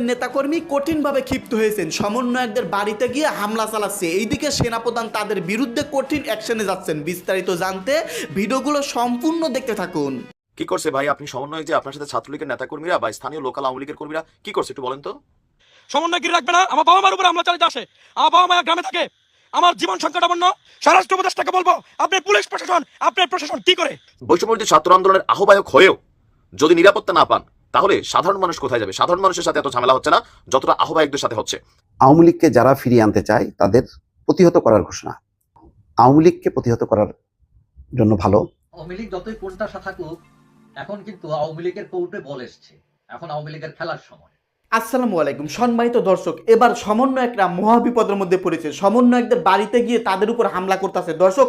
লীগের নেতাকর্মী কঠিনভাবে ক্ষিপ্ত হয়েছেন। সমন্বয়কদের বাড়িতে গিয়ে হামলা চালাচ্ছে। এইদিকে সেনাপ্রধান তাদের বিরুদ্ধে কঠিন অ্যাকশনে যাচ্ছেন। বিস্তারিত জানতে ভিডিওগুলো সম্পূর্ণ দেখতে থাকুন। কি করছে ভাই? আপনি সমন্বয় যে আপনার সাথে ছাত্রলীগের নেতাকর্মীরা বা স্থানীয় লোকাল আওয়ামী লীগের কর্মীরা কি করছে একটু বলেন তো। সমন্বয় গিরে রাখবে না? আমার বাবা মার উপর হামলা চালিয়ে আসে আমার বাবা মা গ্রামে থাকে। আমার জীবন সংকটাপন্ন। স্বরাষ্ট্র উপদেষ্টাকে বলব আপনার পুলিশ প্রশাসন আপনার প্রশাসন কি করে? বৈষম্যবিরোধী ছাত্র আন্দোলনের আহ্বায়ক হয়েও যদি নিরাপত্তা না পান তাহলে সাধারণ মানুষ কোথায় যাবে? সাধারণ মানুষের সাথে এত ঝামেলা হচ্ছে না যতটা আহ্বায়কদের সাথে হচ্ছে। আওয়ামী লীগকে যারা ফিরিয়ে আনতে চায় তাদের প্রতিহত করার ঘোষণা। আওয়ামী লীগকে প্রতিহত করার জন্য ভালো। আওয়ামী লীগ যতই কোনটা থাকুক এখন কিন্তু আওয়ামী লীগের কোর্টে বল এসছে। এখন আওয়ামী লীগের খেলার সময়। আসসালামু আলাইকুম। সম্মানিত দর্শক, এবার সমন্বয়করা মহাবিপদের মধ্যে পড়েছে। সমন্বয়কদের বাড়িতে গিয়ে তাদের উপর হামলা করতেছে। দর্শক,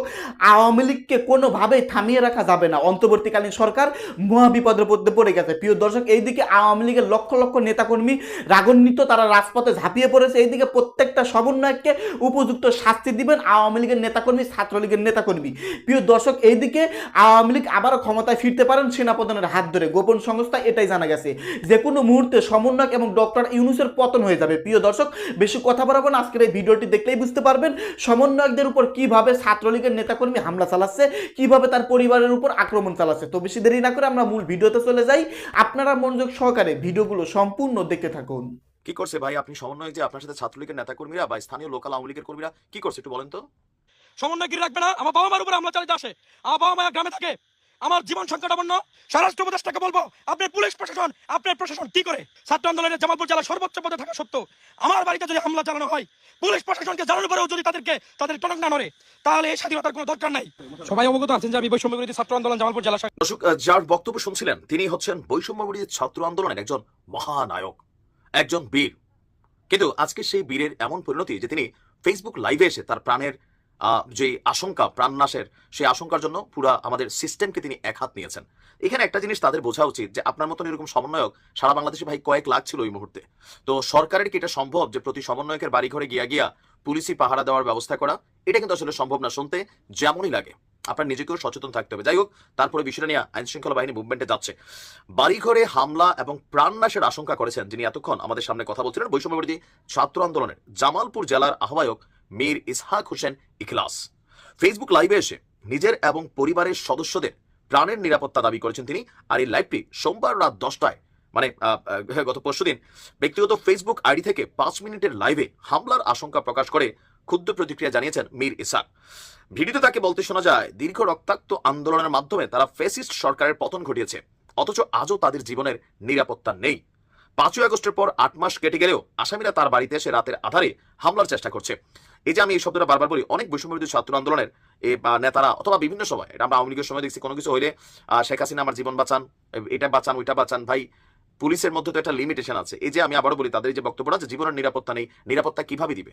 আওয়ামী লীগকে কোনোভাবেই থামিয়ে রাখা যাবে না। অন্তর্বর্তীকালীন সরকার মহাবিপদের মধ্যে পড়ে গেছে। প্রিয় দর্শক, এইদিকে আওয়ামী লীগের লক্ষ লক্ষ নেতাকর্মী রাগান্বিত, তারা রাজপথে ঝাঁপিয়ে পড়েছে। এইদিকে প্রত্যেকটা সমন্বয়ককে উপযুক্ত শাস্তি দিবেন আওয়ামী লীগের নেতাকর্মী, ছাত্রলীগের নেতাকর্মী। প্রিয় দর্শক, এইদিকে আওয়ামী লীগ আবারও ক্ষমতায় ফিরতে পারেন সেনাপ্রধানের হাত ধরে। গোপন সংস্থা এটাই জানা গেছে। যে কোনো মুহূর্তে সমন্বয়ক এবং ডক্টর ইউনুসের পতন হয়ে যাবে। প্রিয় দর্শক বেশি কথা বাড়াবো না। আজকের এই ভিডিওটি দেখলেই বুঝতে পারবেন সমন্বয়কদের উপর কীভাবে ছাত্রলীগের নেতাকর্মী হামলা চালাচ্ছে কীভাবে তার পরিবারের উপর আক্রমণ চালাচ্ছে। তো বেশি দেরি না করে আমরা মূল ভিডিওতে চলে যাই। আপনারা মনোযোগ সহকারে ভিডিওগুলো সম্পূর্ণ দেখতে থাকুন। কি করছে ভাই? আপনি সমন্বয় যে আপনার সাথে ছাত্রলীগের নেতাকর্মীরা বা স্থানীয় লোকাল আওয়ামী লীগের কর্মীরা কি করছে একটু বলেন তো? সমন্বয় গিরে রাখবে না? আমার বাবা মার উপর হামলা চালিয়ে আসে। আমার বাবা মা গ্রামে থাকে। আমার জীবন সংকটাপন্ন। স্বরাষ্ট্র উপদেষ্টাকে বলব আপনার পুলিশ প্রশাসন আপনার প্রশাসন, কি করে? ছাত্র আন্দোলনের জামালপুর জেলা সর্বোচ্চ পদে থাকা সত্ত্বেও আমার বাড়িতে যদি হামলা চালানো হয়, পুলিশ প্রশাসনকে জানানোর পরেও যদি তাদেরকে, তাদের টনক না নড়ে, তাহলে এই স্বাধীনতার কোনো দরকার নাই। সবাই অবগত আছেন যে আমি বৈষম্য ছাত্র আন্দোলন জামালপুর জেলা দর্শক যার বক্তব্য শুনছিলেন, তিনি হচ্ছেন বৈষম্যবিরোধী ছাত্র আন্দোলনের একজন মহানায়ক, একজন বীর। কিন্তু আজকে সেই বীরের এমন পরিণতি যে তিনি ফেসবুক লাইভে এসে তার প্রাণের যে আশঙ্কা, প্রাণনাশের সেই আশঙ্কার জন্য পুরা আমাদের সিস্টেমকে তিনি এক হাত নিয়েছেন। এখানে একটা জিনিস তাদের বোঝা উচিত যে, আপনার মতন এরকম সমন্বয়ক সারা বাংলাদেশে ভাই কয়েক লাখ ছিল ওই মুহূর্তে। তো সরকারের কি এটা সম্ভব যে, প্রতি সমন্বয়কের বাড়িঘরে গিয়া গিয়া পুলিশি পাহারা দেওয়ার ব্যবস্থা করা? এটা কিন্তু আসলে সম্ভব না, শুনতে যেমনই লাগে। আপনার নিজেকেও সচেতন থাকতে হবে। যাই হোক, তারপরে বিষয়টা নিয়ে আইন শৃঙ্খলা বাহিনী মুভমেন্টে যাচ্ছে। বাড়িঘরে হামলা এবং প্রাণনাশের আশঙ্কা করেছেন যিনি এতক্ষণ আমাদের সামনে কথা বলছিলেন, বৈষম্যবিরোধী ছাত্র আন্দোলনের জামালপুর জেলার আহ্বায়ক মীর ইসহাক হোসেন ইখলাস। ফেসবুক লাইভে এসে নিজের এবং পরিবারের সদস্যদের প্রাণের নিরাপত্তা দাবি করেছেন তিনি আর এই লাইভটি সোমবার রাত দশটায় মানে গত পরশুদিন ব্যক্তিগত ফেসবুক আইডি থেকে পাঁচ মিনিটের লাইভে হামলার আশঙ্কা প্রকাশ করে ক্ষুদ্র প্রতিক্রিয়া জানিয়েছেন মীর ইসাক ভিডিওতে তাকে বলতে শোনা যায়, দীর্ঘ রক্তাক্ত আন্দোলনের মাধ্যমে তারা ফেসিস্ট সরকারের পতন ঘটিয়েছে, অথচ আজও তাদের জীবনের নিরাপত্তা নেই। পাঁচই আগস্টের পর আট মাস কেটে গেলেও আসামিরা তার বাড়িতে এসে রাতের আধারে হামলার চেষ্টা করছে। এই যে আমি এই শব্দটা বারবার বলি, অনেক বৈষম্যবিরোধী ছাত্র আন্দোলনের নেতারা অথবা বিভিন্ন সময়, এটা আমরা আওয়ামী লীগের সময় দেখছি, কোনো কিছু হইলে শেখ হাসিনা আমার জীবন বাঁচান, এটা বাঁচান, ওইটা বাঁচান, ভাই, পুলিশের মধ্যে তো একটা লিমিটেশন আছে। এই যে আমি আবারও বলি, তাদের যে বক্তব্যটা যে জীবনের নিরাপত্তা নেই, নিরাপত্তা কীভাবে দিবে?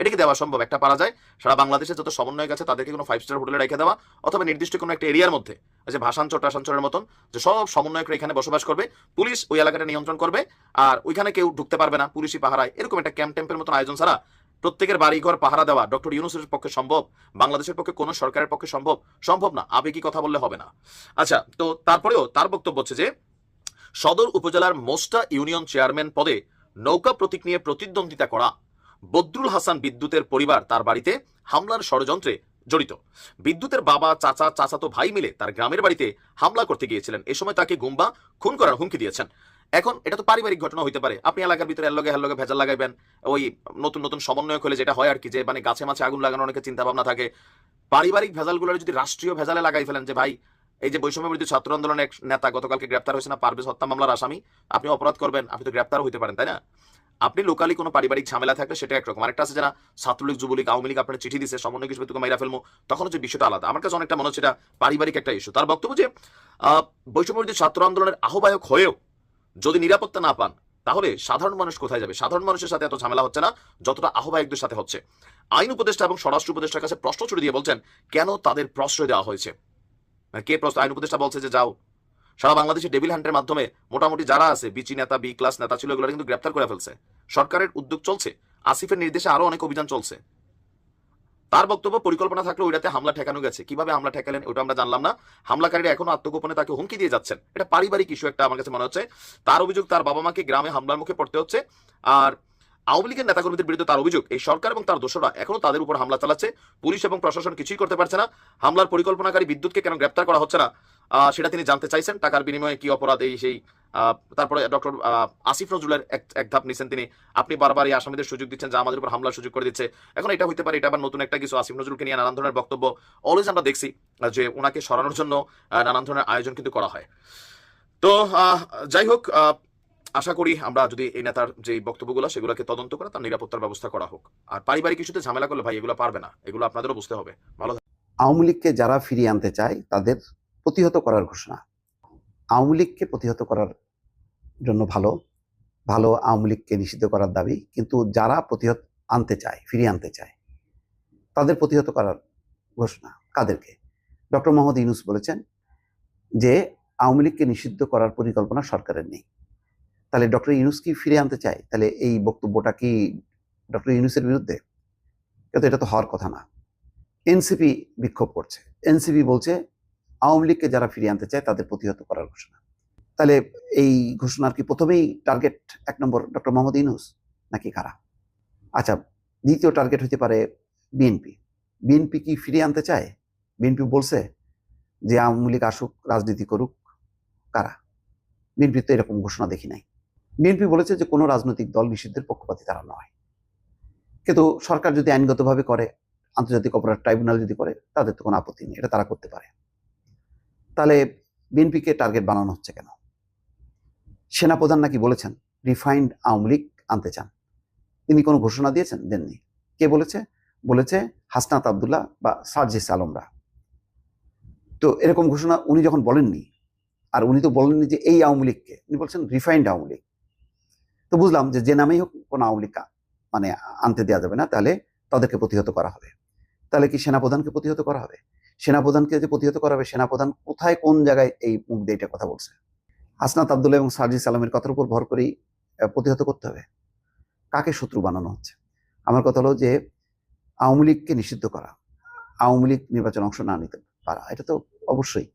এটা কি দেওয়া সম্ভব, একটা পারা যায়, সারা বাংলাদেশে যত সমন্বয় আছে, তাদেরকে কোনো ফাইভ স্টার হোটেলে রেখে দেওয়া, অথবা নির্দিষ্ট কোনো একটা এরিয়ার মধ্যে যে ভাষাঞ্চর টাসাঞ্চরের মতন, যে সব সমন্বয়করা এখানে বসবাস করবে, পুলিশ ওই এলাকাটা নিয়ন্ত্রণ করবে, আর ওইখানে কেউ ঢুকতে পারবে না, পুলিশি পাহারায়, এরকম একটা ক্যাম্প টেম্পের মতন আয়োজন ছাড়া প্রত্যেকের বাড়িঘর পাহারা দেওয়া ডক্টর ইউনুসের পক্ষে সম্ভব? বাংলাদেশের পক্ষে কোনো সরকারের পক্ষে সম্ভব? সম্ভব না। আবেগী কথা বললে হবে না? আচ্ছা তো তারপরেও তার বক্তব্য হচ্ছে যে, সদর উপজেলার মোস্টা ইউনিয়ন চেয়ারম্যান পদে নৌকা প্রতীক নিয়ে প্রতিদ্বন্দ্বিতা করা বদরুল হাসান বিদ্যুতের পরিবার তার বাড়িতে হামলার ষড়যন্ত্রে জড়িত। বিদ্যুতের বাবা, চাচা, চাচাতো ভাই মিলে তার গ্রামের বাড়িতে হামলা করতে গিয়েছিলেন। এ সময় তাকে গুম্বা খুন করার হুমকি দিয়েছেন। এখন এটা তো পারিবারিক ঘটনা হইতে পারে। আপনি এলাকার ভিতরে এর লগে হের লগে ভেজাল লাগাইবেন, ওই নতুন নতুন সমন্বয় হলে যেটা হয় আর কি, যে মানে গাছে মাছে আগুন লাগানোর অনেকে চিন্তা ভাবনা থাকে। পারিবারিক ভেজালগুলো যদি রাষ্ট্রীয় ভেজালে লাগাই ফেলেন, যে ভাই, এই যে বৈষম্য বিরোধী ছাত্র আন্দোলনের এক নেতা গতকালকে গ্রেপ্তার হয়েছে না, পারভেজ হত্যা মামলার আসামি, আপনি অপরাধ করবেন, আপনি তো গ্রেপ্তার হইতে পারেন, তাই না? আপনি লোকালি কোনো পারিবারিক ঝামেলা থাকলে সেটা একরকম আরেকটা আছে যারা ছাত্রলীগ, যুবলীগ, আওয়ামী লীগ আপনার চিঠি দিচ্ছে সমন্বয় হিসেবে তোকে মাইরা ফেলব তখন হচ্ছে বিষয়টা আলাদা। আমার কাছে অনেকটা মনে হচ্ছে এটা পারিবারিক একটা ইস্যু তার বক্তব্য যে বৈষম্য বিরোধী ছাত্র আন্দোলনের আহ্বায়ক হয়েও যদি নিরাপত্তা না পান, তাহলে সাধারণ মানুষ কোথায় যাবে? সাধারণ মানুষের সাথে এত ঝামেলা হচ্ছে না, যতটা আহ্বায়কদের সাথে হচ্ছে। আইন উপদেষ্টা এবং স্বরাষ্ট্র উপদেষ্টার কাছে প্রশ্ন ছুড়ে দিয়ে বলছেন, কেন তাদের প্রশ্রয় দেওয়া হয়েছে? মানে কে প্রশ্ন আইন উপদেষ্টা বলছে যে, যাও। সারা বাংলাদেশে ডেভিল হান্টের মাধ্যমে মোটামুটি যারা আছে বিচি নেতা বি ক্লাস নেতা ছিল এগুলো কিন্তু গ্রেপ্তার করে ফেলছে। সরকারের উদ্যোগ চলছে। আসিফের নির্দেশে আরও অনেক অভিযান চলছে। তার বক্তব্য পরিকল্পনা থাকলে ওইটাতে হামলা ঠেকানো গেছে। কীভাবে হামলা ঠেকালেন, ওটা আমরা জানলাম না। হামলাকারীরা এখনও আত্মগোপনে তাকে হুমকি দিয়ে যাচ্ছেন। এটা পারিবারিক ইস্যু একটা আমার কাছে মনে হচ্ছে। তার অভিযোগ তার বাবা মাকে গ্রামে হামলার মুখে পড়তে হচ্ছে। আর আওয়ামী লীগের নেতাকর্মীদের বিরুদ্ধে তার অভিযোগ, এই সরকার এবং তার দোষরা এখনও তাদের উপর হামলা চালাচ্ছে। পুলিশ এবং প্রশাসন কিছুই করতে পারছে না। হামলার পরিকল্পনাকারী বিদ্যুৎকে কেন গ্রেপ্তার করা হচ্ছে না? সেটা তিনি জানতে চাইছেন, টাকার বিনিময়ে কি অপরাধ এই সেই তারপরে ডক্টর আসিফ নজরুলের এক ধাপ নিছেন তিনি। আপনি বারবার এই আসামিদের সুযোগ দিচ্ছেন যা আমাদের উপর হামলার সুযোগ করে দিচ্ছে। এখন এটা হইতে পারে, এটা আবার নতুন একটা কিছু। আসিফ নজরুলকে নিয়ে নানান ধরনের বক্তব্য অলওয়েজ আমরা দেখছি, যে ওনাকে সরানোর জন্য নানান ধরনের আয়োজন কিন্তু করা হয়। তো যাই হোক আশা করি আমরা যদি এই নেতার যে বক্তব্যগুলো, সেগুলোকে তদন্ত করে তার নিরাপত্তার ব্যবস্থা করা হোক। আর পারিবারিক ইস্যুতে ঝামেলা করলে ভাই, এগুলো পারবে না। এগুলো আপনাদেরও বুঝতে হবে। ভালো আওয়ামী লীগকে যারা ফিরিয়ে আনতে চায়, তাদের প্রতিহত করার ঘোষণা। আওয়ামী লীগকে প্রতিহত করার জন্য ভালো ভালো আওয়ামী লীগকে নিষিদ্ধ করার দাবি, কিন্তু যারা প্রতিহত আনতে চায়, ফিরিয়ে আনতে চায়, তাদের প্রতিহত করার ঘোষণা কাদেরকে? ডক্টর মোহাম্মদ ইউনুস বলেছেন যে, আওয়ামী লীগকে নিষিদ্ধ করার পরিকল্পনা সরকারের নেই। তাহলে ডক্টর ইউনুস কি ফিরে আনতে চায়? তাহলে এই বক্তব্যটা কি ডক্টর ইউনুসের বিরুদ্ধে? এটা তো হওয়ার কথা না। এনসিপি বিক্ষোভ করছে। এনসিপি বলছে আওয়ামী লীগকে যারা ফিরিয়ে আনতে চায়, তাদের প্রতিহত করার ঘোষণা। তাহলে এই ঘোষণার কি প্রথমেই টার্গেট এক নম্বর ডক্টর মোহাম্মদ ইনুস নাকি কারা? আচ্ছা দ্বিতীয় টার্গেট হতে পারে বিএনপি বিএনপি কি ফিরিয়ে আনতে চায়? বিএনপি বলছে যে আওয়ামী লীগ আসুক, রাজনীতি করুক, কারা? বিএনপি তো এরকম ঘোষণা দেখি নাই। বিএনপি বলেছে যে কোনো রাজনৈতিক দল নিষিদ্ধের পক্ষপাতী তারা নয়। কিন্তু সরকার যদি আইনগতভাবে করে, আন্তর্জাতিক অপরাধ ট্রাইব্যুনাল যদি করে, তাদের তো কোনো আপত্তি নেই, এটা তারা করতে পারে। তাহলে বিএনপিকে টার্গেট বানানো হচ্ছে কেন? সেনাপ্রধান নাকি বলেছেন রিফাইন্ড আওয়ামী লীগ আনতে চান। তিনি কোনো ঘোষণা দিয়েছেন? দেননি। কে বলেছে? বলেছে হাসনাত আবদুল্লাহ বা সার্জিস আলমরা। তো এরকম ঘোষণা উনি যখন বলেননি, আর উনি তো বলেননি যে এই আওয়ামী লীগকে, উনি বলছেন রিফাইন্ড আওয়ামী লীগ। তো বুঝলাম যে যে নামেই হোক কোনো আওয়ামী লীগ মানে আনতে দেওয়া যাবে না, তাহলে তাদেরকে প্রতিহত করা হবে। তাহলে কি সেনাপ্রধানকে প্রতিহত করা হবে? সেনাপ্রধানকে যে প্রতিহত করা হবে সেনাপ্রধান কোথায়, কোন জায়গায় এই মুখ দিয়ে এটা কথা বলছে? হাসনাত আবদুল্লাহ এবং সার্জিস আলমের কথার উপর ভর করেই প্রতিহত করতে হবে। কাকে শত্রু বানানো হচ্ছে? আমার কথা হলো যে, আওয়ামী লীগকে নিষিদ্ধ করা, আওয়ামী লীগ নির্বাচনে অংশ না নিতে পারা, এটা তো অবশ্যই।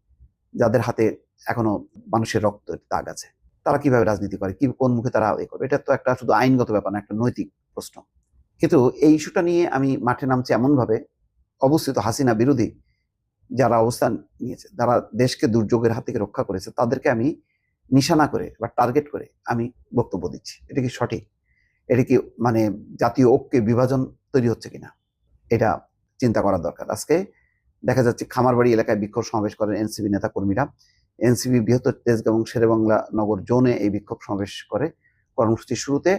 যাদের হাতে এখনও মানুষের রক্ত দাগ আছে, তারা কীভাবে রাজনীতি করে, কি, কোন মুখে তারা এ করবে? এটা তো একটা শুধু আইনগত ব্যাপার না, একটা নৈতিক প্রশ্ন। কিন্তু এই ইস্যুটা নিয়ে আমি মাঠে নামছি এমনভাবে, অবস্থিত হাসিনা বিরোধী যারা অবস্থান নিয়েছে, যারা দেশকে দুর্যোগের হাত থেকে রক্ষা করেছে, তাদেরকে আমি নিশানা করে বা টার্গেট করে আমি বক্তব্য দিচ্ছি। এটা কি সঠিক? এটা কি মানে জাতীয় ঐক্যে বিভাজন তৈরি হচ্ছে কিনা? এটা চিন্তা করা দরকার। আজকে দেখা যাচ্ছে খামারবাড়ি এলাকায় বিক্ষোভ সমাবেশ করেন এনসিবি নেতা কর্মীরা এনসিবি বৃহত্তর তেজগাঁও এবং শেরেবাংলা নগর জোনে এই বিক্ষোভ সমাবেশ করে। কর্মসূচির শুরুতে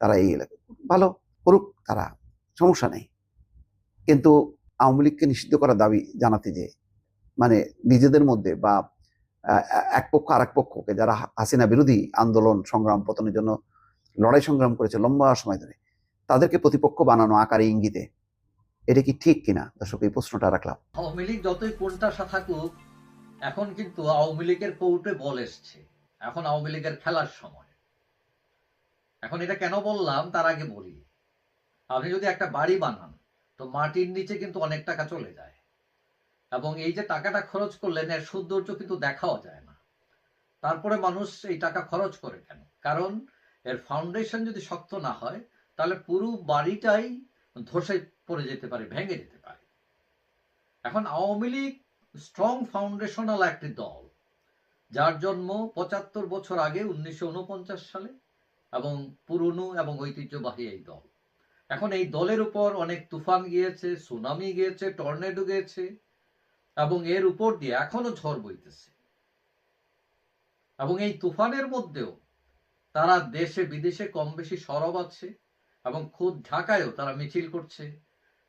তারা এই এলাকায়, ভালো করুক তারা, সমস্যা নেই। কিন্তু আওয়ামী লীগকে নিষিদ্ধ করার দাবি জানাতে যে মানে নিজেদের মধ্যে বা এক পক্ষ আর এক পক্ষকে যারা হাসিনা বিরোধী আন্দোলন সংগ্রাম পতনের জন্য লড়াই সংগ্রাম করেছে লম্বা সময় ধরে, তাদেরকে প্রতিপক্ষ বানানো আকারে ইঙ্গিতে, এটা কি ঠিক কিনা? দর্শক, এই প্রশ্নটা রাখলাম। আওয়ামী লীগ যতই কোনটাসা থাকুক, এখন কিন্তু আওয়ামী লীগের কোর্টে বল এসছে। এখন আওয়ামী লীগের খেলার সময়। এখন এটা কেন বললাম, তার আগে বলি। আপনি যদি একটা বাড়ি বানান তো মাটির নিচে কিন্তু অনেক টাকা চলে যায়। এবং এই যে টাকাটা খরচ করলেন এর সৌন্দর্য কিন্তু দেখাও যায় না। তারপরে মানুষ এই টাকা খরচ করে কেন? কারণ এর ফাউন্ডেশন যদি শক্ত না হয়, তাহলে পুরো বাড়িটাই ধসে পড়ে যেতে পারে, ভেঙে যেতে পারে। এখন আওয়ামী লীগ স্ট্রং ফাউন্ডেশনাল একটি দল, যার জন্ম পঁচাত্তর বছর আগে উনিশশো ঊনপঞ্চাশ সালে, এবং পুরনো এবং ঐতিহ্যবাহী এই দল। এখন এই দলের উপর অনেক তুফান গিয়েছে, সুনামি গিয়েছে, টর্নেডো গিয়েছে, এবং এর উপর দিয়ে এখনও ঝড় বইতেছে। এবং এই তুফানের মধ্যেও তারা দেশে বিদেশে কম বেশি সরব আছে, এবং খুদ ঢাকায়ও তারা মিছিল করছে,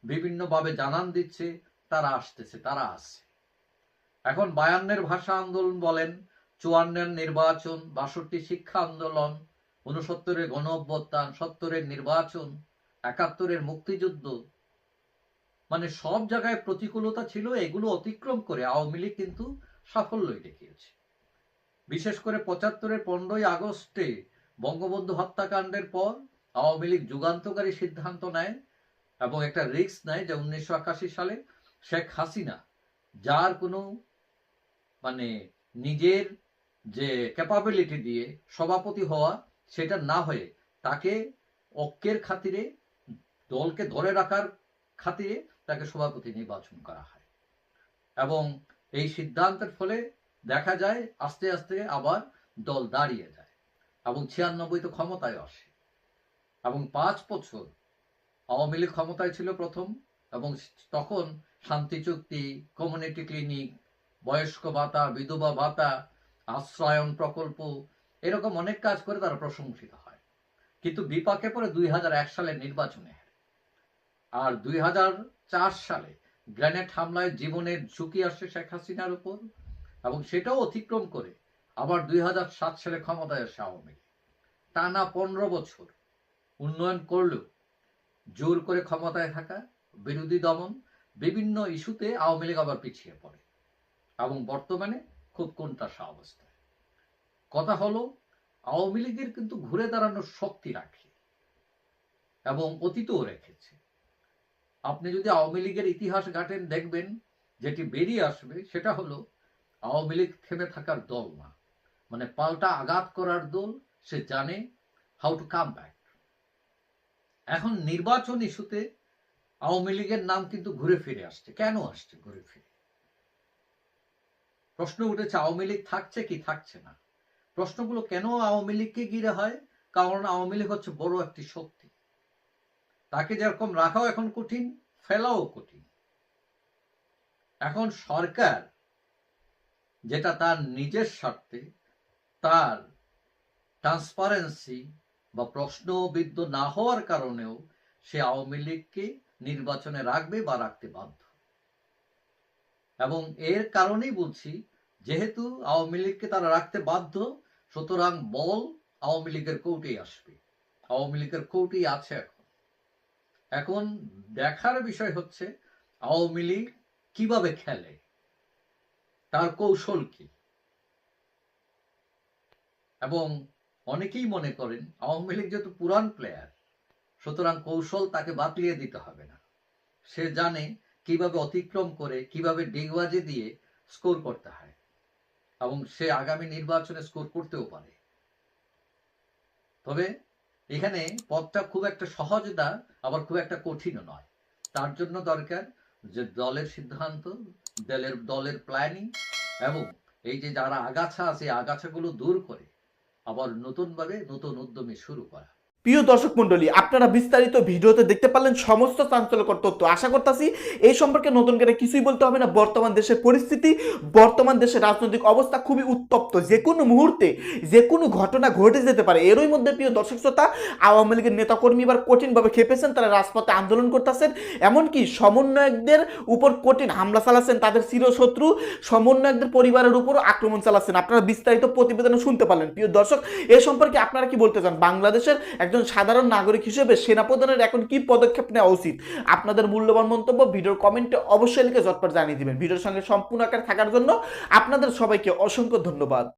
বিভিন্নভাবে জানান দিচ্ছে, তারা আসতেছে, তারা আসছে এখন বায়ান্নের ভাষা আন্দোলন বলেন, চুয়ান্নের নির্বাচন, বাষট্টি শিক্ষা আন্দোলন উনসত্তরের গণ অভ্যুত্থান সত্তরের নির্বাচন একাত্তরের মুক্তিযুদ্ধ। মানে সব জায়গায় প্রতিকূলতা ছিল, এগুলো অতিক্রম করে আওয়ামী লীগ কিন্তু সাফল্যই দেখিয়েছে। বিশেষ করে পঁচাত্তরের পনেরোই আগস্টে বঙ্গবন্ধু হত্যাকাণ্ডের পর আওয়ামী লীগ যুগান্তকারী সিদ্ধান্ত নেয় এবং একটা রিস্ক নেয় যে উনিশশো একাশি সালে শেখ হাসিনা যার কোনো মানে নিজের যে ক্যাপাবিলিটি দিয়ে সভাপতি হওয়া সেটা না হয়ে তাকে ঐক্যের খাতিরে দলকে ধরে রাখার খাতিরে তাকে সভাপতি নির্বাচন করা হয় এবং এই সিদ্ধান্তের ফলে দেখা যায়, আস্তে আস্তে আবার দল দাঁড়িয়ে যায় এবং ছিয়ানব্বই তো ক্ষমতায় আসে এবং পাঁচ বছর আওয়ামী লীগ ক্ষমতায় ছিল প্রথম এবং তখন শান্তি চুক্তি কমিউনিটি ক্লিনিক বয়স্ক ভাতা, বিধবা ভাতা আশ্রয়ন প্রকল্প এরকম অনেক কাজ করে তারা প্রশংসিত হয় কিন্তু বিপাকে পরে দুই হাজার এক সালের নির্বাচনে। আর দুই হাজার চার সালে গ্রেনেড হামলায় জীবনের ঝুঁকি আসে শেখ হাসিনার উপর এবং সেটাও অতিক্রম করে আবার দুই হাজার সাত সালে ক্ষমতায় আসে আওয়ামী টানা পনেরো বছর উন্নয়ন করলেও জোর করে ক্ষমতায় থাকা, বিরোধী দমন, বিভিন্ন ইস্যুতে আওয়ামী লীগ আবার পিছিয়ে পড়ে এবং বর্তমানে খুব কোনটাসা অবস্থায়। কথা হলো, আওয়ামী লীগের কিন্তু ঘুরে দাঁড়ানোর শক্তি রাখে এবং অতীতও রেখেছে। আপনি যদি আওয়ামী লীগের ইতিহাস ঘাটেন দেখবেন, যেটি বেরিয়ে আসবে, সেটা হলো আওয়ামী লীগ থেমে থাকার দল না। মানে পাল্টা আঘাত করার দল, সে জানে হাউ টু কাম ব্যাক এখন নির্বাচন ইস্যুতে আওয়ামী লীগের নাম কিন্তু ঘুরে ফিরে আসছে। কেন আসছে ঘুরে ফিরে? প্রশ্ন উঠেছে, আওয়ামী লীগ থাকছে কি থাকছে না? প্রশ্নগুলো কেন আওয়ামী লীগকে ঘিরে হয়? কারণ আওয়ামী লীগ হচ্ছে বড় একটি শক্তি। তাকে যেরকম রাখাও এখন কঠিন, ফেলাও কঠিন। এখন সরকার যেটা তার নিজের স্বার্থে, তার ট্রান্সপারেন্সি বা প্রশ্নবিদ্ধ না হওয়ার কারণেও সে আওয়ামী লীগকে নির্বাচনে রাখবে বা রাখতে বাধ্য। এবং এর কারণেই বলছি, যেহেতু আওয়ামী লীগকে তারা রাখতে বাধ্য, সুতরাং বল আওয়ামী লীগের কোর্টেই আসবে। আওয়ামী লীগের কোর্টেই আছে এখন। এখন দেখার বিষয় হচ্ছে, আওয়ামী লীগ কীভাবে খেলে? তার কৌশল কি? এবং অনেকেই মনে করেন, আওয়ামী লীগ যেহেতু পুরান প্লেয়ার সুতরাং কৌশল তাকে বাতলিয়ে দিতে হবে না। সে জানে কীভাবে অতিক্রম করে, কীভাবে ডিগবাজি দিয়ে স্কোর করতে হয়। এবং সে আগামী নির্বাচনে স্কোর করতেও পারে। তবে এখানে পথটা খুব একটা সহজ না, আবার খুব একটা কঠিনও নয়। তার জন্য দরকার যে দলের সিদ্ধান্ত, দলের দলের প্ল্যানিং এবং এই যে যারা আগাছা আছে, আগাছাগুলো দূর করে, আবার নতুনভাবে নতুন উদ্যমে শুরু করা। প্রিয় দর্শক মন্ডলী আপনারা বিস্তারিত ভিডিওতে দেখতে পারলেন সমস্ত চাঞ্চল্যকর তথ্য। আশা করতেছি এই সম্পর্কে নতুন করে কিছুই বলতে হবে না। বর্তমান দেশের পরিস্থিতি, বর্তমান দেশের রাজনৈতিক অবস্থা খুবই উত্তপ্ত। যে কোনো মুহূর্তে যে কোনো ঘটনা ঘটে যেতে পারে। এরই মধ্যে, প্রিয় দর্শক শ্রোতা, আওয়ামী লীগের নেতাকর্মী এবার কঠিনভাবে খেপেছেন, তারা রাজপথে আন্দোলন করতেছেন। এমনকি সমন্বয়কদের উপর কঠিন হামলা চালাচ্ছেন তাদের চিরশত্রু। সমন্বয়কদের পরিবারের উপরও আক্রমণ চালাচ্ছেন। আপনারা বিস্তারিত প্রতিবেদনে শুনতে পারলেন। প্রিয় দর্শক, এ সম্পর্কে আপনারা কি বলতে চান? বাংলাদেশের একজন সাধারণ নাগরিক হিসেবে সেনাপ্রধানের এখন কি পদক্ষেপ নেওয়া উচিত? আপনাদের মূল্যবান মন্তব্য ভিডিওর কমেন্টে অবশ্যই লিখে জটপট জানিয়ে দিবেন। ভিডিওর সঙ্গে সম্পূর্ণ আকার থাকার জন্য আপনাদের সবাইকে অসংখ্য ধন্যবাদ।